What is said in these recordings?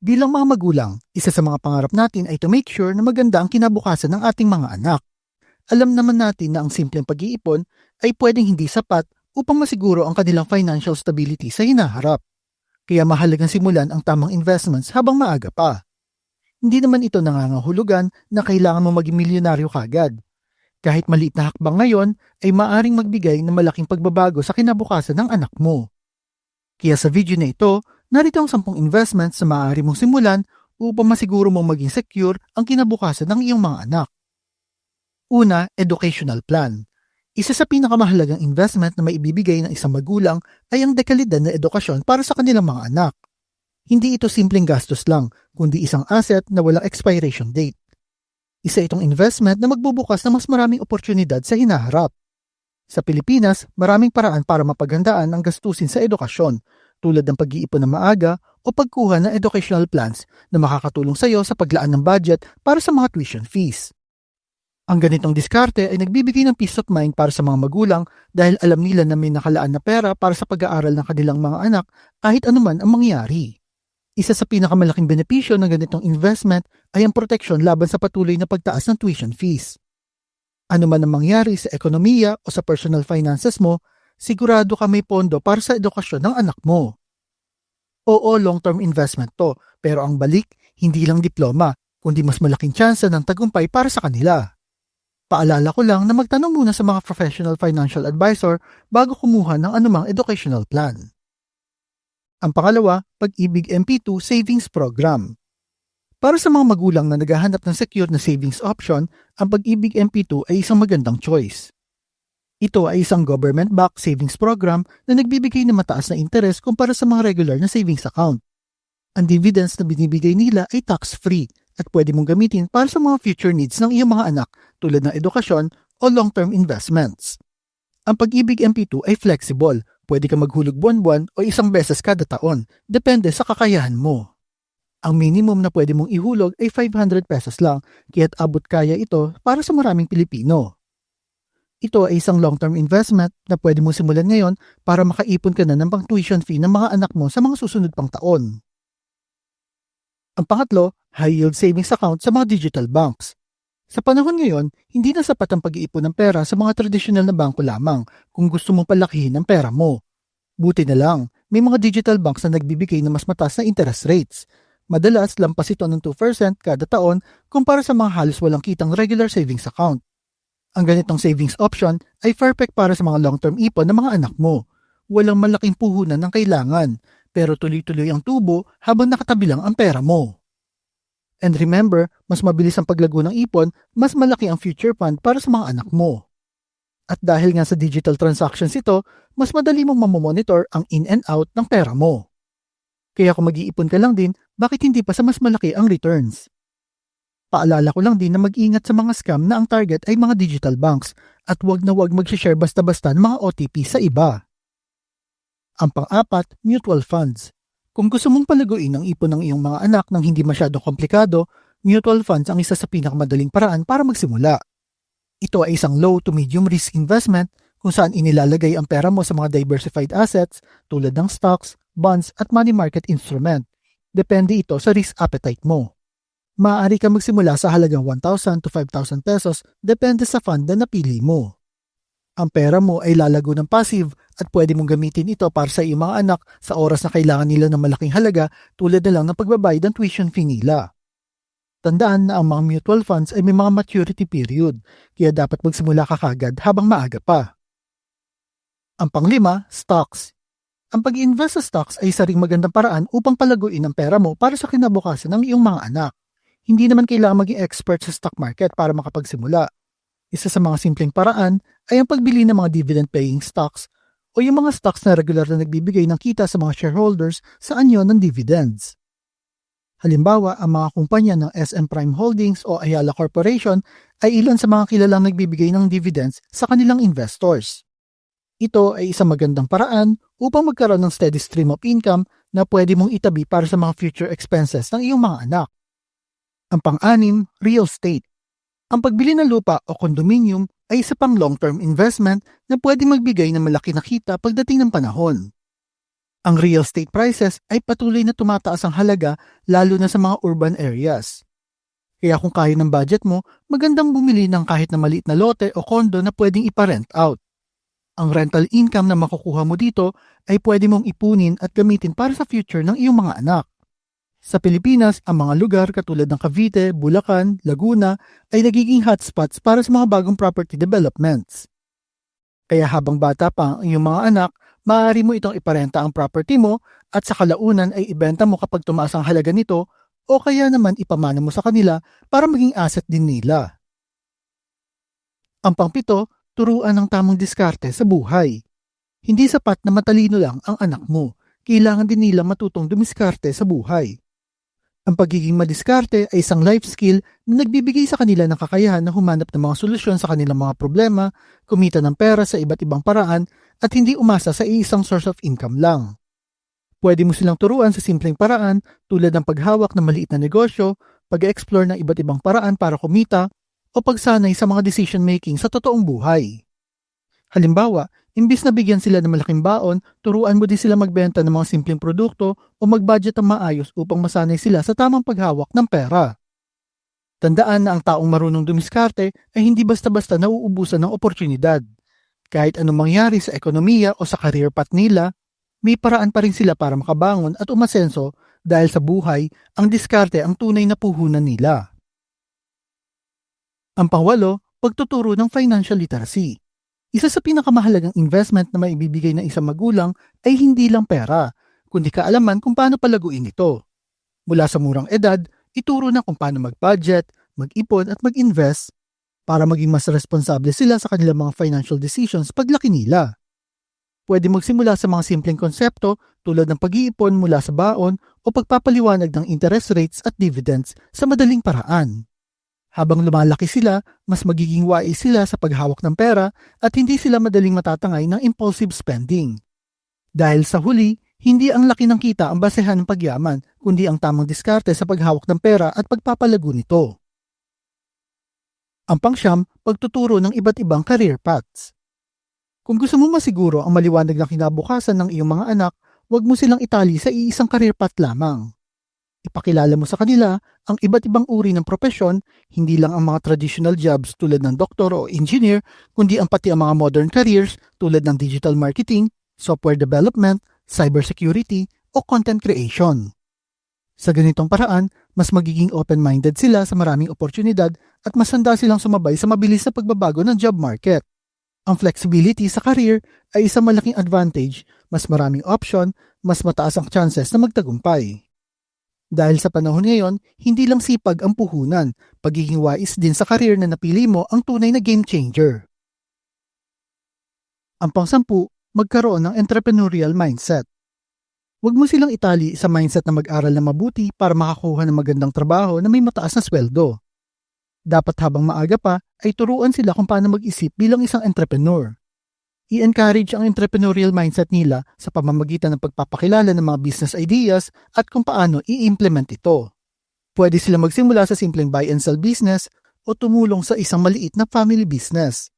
Bilang mga magulang, isa sa mga pangarap natin ay to make sure na maganda ang kinabukasan ng ating mga anak. Alam naman natin na ang simpleng pag-iipon ay pwedeng hindi sapat upang masiguro ang kanilang financial stability sa hinaharap. Kaya mahalagang simulan ang tamang investments habang maaga pa. Hindi naman ito nangangahulugan na kailangan mo maging milyonaryo kagad. Kahit maliit na hakbang ngayon ay maaring magbigay ng malaking pagbabago sa kinabukasan ng anak mo. Kaya sa video na ito, narito ang 10 investments na maaari mong simulan upang masiguro mong maging secure ang kinabukasan ng iyong mga anak. Una, educational plan. Isa sa pinakamahalagang investment na maibibigay ng isang magulang ay ang dekalidad na edukasyon para sa kanilang mga anak. Hindi ito simpleng gastos lang, kundi isang asset na walang expiration date. Isa itong investment na magbubukas ng mas maraming oportunidad sa hinaharap. Sa Pilipinas, maraming paraan para mapaghandaan ang gastusin sa edukasyon, tulad ng pag-iipon ng maaga o pagkuha ng educational plans na makakatulong sa iyo sa paglaan ng budget para sa mga tuition fees. Ang ganitong diskarte ay nagbibigay ng peace of mind para sa mga magulang dahil alam nila na may nakalaan na pera para sa pag-aaral ng kanilang mga anak kahit anuman ang mangyari. Isa sa pinakamalaking benepisyo ng ganitong investment ay ang proteksyon laban sa patuloy na pagtaas ng tuition fees. Ano man ang mangyari sa ekonomiya o sa personal finances mo, sigurado ka may pondo para sa edukasyon ng anak mo. Oo, long-term investment to, pero ang balik, hindi lang diploma, kundi mas malaking tsansa ng tagumpay para sa kanila. Paalala ko lang na magtanong muna sa mga professional financial advisor bago kumuha ng anumang educational plan. Ang pangalawa, Pag-ibig MP2 Savings Program. Para sa mga magulang na naghahanap ng secure na savings option, ang Pag-ibig MP2 ay isang magandang choice. Ito ay isang government-backed savings program na nagbibigay ng mataas na interes kumpara sa mga regular na savings account. Ang dividends na binibigay nila ay tax-free at pwede mong gamitin para sa mga future needs ng iyong mga anak tulad ng edukasyon o long-term investments. Ang Pag-ibig MP2 ay flexible Pwede ka maghulog buwan-buwan o isang beses kada taon, depende sa kakayahan mo. Ang minimum na pwede mong ihulog ay 500 pesos lang, kaya't abot kaya ito para sa maraming Pilipino. Ito ay isang long-term investment na pwede mong simulan ngayon para makaipon ka na ng pang tuition fee ng mga anak mo sa mga susunod pang taon. Ang pangatlo, high yield savings account sa mga digital banks. Sa panahon ngayon, hindi na sapat ang pag-iipon ng pera sa mga tradisyonal na bangko lamang kung gusto mong palakihin ang pera mo. Buti na lang, may mga digital banks na nagbibigay ng mas mataas na interest rates. Madalas, lampas ito ng 2% kada taon kumpara sa mga halos walang kitang regular savings account. Ang ganitong savings option ay perfect para sa mga long-term ipon ng mga anak mo. Walang malaking puhunan ng kailangan, pero tuloy-tuloy ang tubo habang nakatabi lang ang pera mo. And remember, mas mabilis ang paglago ng ipon, mas malaki ang future fund para sa mga anak mo. At dahil nga sa digital transactions ito, mas madali mong mamomonitor ang in and out ng pera mo. Kaya kung mag-iipon ka lang din, bakit hindi pa sa mas malaki ang returns? Paalala ko lang din na mag-ingat sa mga scam na ang target ay mga digital banks at wag na wag mag-share basta-basta ng mga OTP sa iba. Ang pang-apat, mutual funds. Kung gusto mong palaguin ang ipon ng iyong mga anak nang hindi masyado komplikado, mutual funds ang isa sa pinakamadaling paraan para magsimula. Ito ay isang low to medium risk investment kung saan inilalagay ang pera mo sa mga diversified assets tulad ng stocks, bonds at money market instrument. Depende ito sa risk appetite mo. Maaari ka magsimula sa halagang 1,000 to 5,000 pesos depende sa fund na napili mo. Ang pera mo ay lalago ng passive at pwede mong gamitin ito para sa iyong mga anak sa oras na kailangan nila ng malaking halaga tulad na lang ng pagbabayad ng tuition fee nila. Tandaan na ang mga mutual funds ay may mga maturity period, kaya dapat magsimula ka kagad habang maaga pa. Ang panglima, stocks. Ang pag-invest sa stocks ay isa magandang paraan upang palaguin ang pera mo para sa kinabukasan ng iyong mga anak. Hindi naman kailangan maging expert sa stock market para makapagsimula. Isa sa mga simpleng paraan ay ang pagbili ng mga dividend-paying stocks o yung mga stocks na regular na nagbibigay ng kita sa mga shareholders sa anyo ng dividends. Halimbawa, ang mga kumpanya ng SM Prime Holdings o Ayala Corporation ay ilan sa mga kilalang nagbibigay ng dividends sa kanilang investors. Ito ay isang magandang paraan upang magkaroon ng steady stream of income na pwede mong itabi para sa mga future expenses ng iyong mga anak. Ang pang-anim, real estate. Ang pagbili ng lupa o condominium ay isa pang long-term investment na pwede magbigay ng malaki na kita pagdating ng panahon. Ang real estate prices ay patuloy na tumataas ang halaga lalo na sa mga urban areas. Kaya kung kaya ng budget mo, magandang bumili ng kahit na maliit na lote o kondo na pwedeng iparent out. Ang rental income na makukuha mo dito ay pwede mong ipunin at gamitin para sa future ng iyong mga anak. Sa Pilipinas, ang mga lugar katulad ng Cavite, Bulacan, Laguna ay nagiging hotspots para sa mga bagong property developments. Kaya habang bata pa ang iyong mga anak, maaari mo itong iparenta ang property mo at sa kalaunan ay ibenta mo kapag tumaas ang halaga nito o kaya naman ipamana mo sa kanila para maging asset din nila. Ang pangpito, turuan ng tamang diskarte sa buhay. Hindi sapat na matalino lang ang anak mo. Kailangan din nila matutong dumiskarte sa buhay. Ang pagiging madiskarte ay isang life skill na nagbibigay sa kanila ng kakayahan na humanap ng mga solusyon sa kanilang mga problema, kumita ng pera sa iba't ibang paraan, at hindi umasa sa iisang source of income lang. Pwede mo silang turuan sa simpleng paraan tulad ng paghawak ng maliit na negosyo, pag-explore ng iba't ibang paraan para kumita, o pagsanay sa mga decision making sa totoong buhay. Halimbawa, imbis na bigyan sila ng malaking baon, turuan mo din sila magbenta ng mga simpleng produkto o mag-budget ng maayos upang masanay sila sa tamang paghawak ng pera. Tandaan na ang taong marunong dumiskarte ay hindi basta-basta nauubusan ng oportunidad. Kahit anong mangyari sa ekonomiya o sa career path nila, may paraan pa rin sila para makabangon at umasenso dahil sa buhay, ang diskarte ang tunay na puhunan nila. Ang pangwalo, pagtuturo ng financial literacy. Isa sa pinakamahalagang investment na maibibigay ng isang magulang ay hindi lang pera, kundi kaalaman kung paano palaguin ito. Mula sa murang edad, ituro na kung paano mag-budget, mag-ipon at mag-invest para maging mas responsable sila sa kanilang mga financial decisions paglaki nila. Pwede magsimula sa mga simpleng konsepto tulad ng pag-iipon mula sa baon o pagpapaliwanag ng interest rates at dividends sa madaling paraan. Habang lumalaki sila, mas magiging wais sila sa paghawak ng pera at hindi sila madaling matatangay ng impulsive spending. Dahil sa huli, hindi ang laki ng kita ang basehan ng pagyaman, kundi ang tamang diskarte sa paghawak ng pera at pagpapalago nito. Ang pangsyam, pagtuturo ng iba't ibang career paths. Kung gusto mo masiguro ang maliwanag na kinabukasan ng iyong mga anak, huwag mo silang itali sa iisang career path lamang. Ipakilala mo sa kanila ang iba't ibang uri ng profesyon, hindi lang ang mga traditional jobs tulad ng doktor o engineer, kundi ang pati ang mga modern careers tulad ng digital marketing, software development, cybersecurity, o content creation. Sa ganitong paraan, mas magiging open-minded sila sa maraming oportunidad at mas handa silang sumabay sa mabilis na pagbabago ng job market. Ang flexibility sa career ay isang malaking advantage, mas maraming option, mas mataas ang chances na magtagumpay. Dahil sa panahon ngayon, hindi lang sipag ang puhunan, pagiging wais din sa career na napili mo ang tunay na game changer. Ang pangsampu, magkaroon ng entrepreneurial mindset. Huwag mo silang itali sa mindset na mag-aral na mabuti para makakuha ng magandang trabaho na may mataas na sweldo. Dapat habang maaga pa ay turuan sila kung paano mag-isip bilang isang entrepreneur. I-encourage ang entrepreneurial mindset nila sa pamamagitan ng pagpapakilala ng mga business ideas at kung paano i-implement ito. Pwede sila magsimula sa simpleng buy and sell business o tumulong sa isang maliit na family business.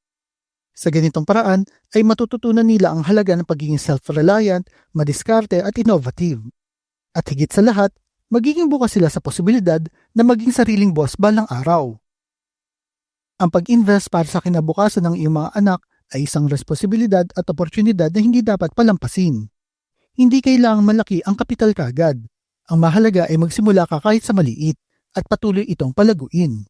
Sa ganitong paraan ay matututunan nila ang halaga ng pagiging self-reliant, madiskarte at innovative. At higit sa lahat, magiging bukas sila sa posibilidad na maging sariling boss balang araw. Ang pag-invest para sa kinabukasan ng iyong mga anak ay isang responsibilidad at oportunidad na hindi dapat palampasin. Hindi kailangang malaki ang kapital kagad. Ang mahalaga ay magsimula ka kahit sa maliit at patuloy itong palaguin.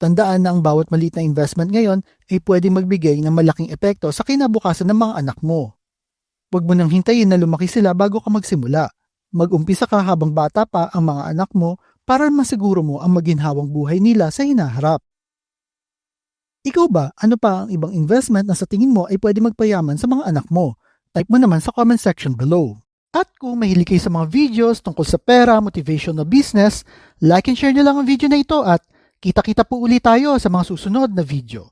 Tandaan na ang bawat maliit na investment ngayon ay pwedeng magbigay ng malaking epekto sa kinabukasan ng mga anak mo. Huwag mo nang hintayin na lumaki sila bago ka magsimula. Mag-umpisa ka habang bata pa ang mga anak mo para masiguro mo ang maginhawang buhay nila sa hinaharap. Ikaw ba, ano pa ang ibang investment na sa tingin mo ay pwede magpayaman sa mga anak mo? Type mo naman sa comment section below. At kung mahilig kayo sa mga videos tungkol sa pera, motivation na business, like and share nyo lang ang video na ito at Kita-kita po ulit tayo sa mga susunod na video.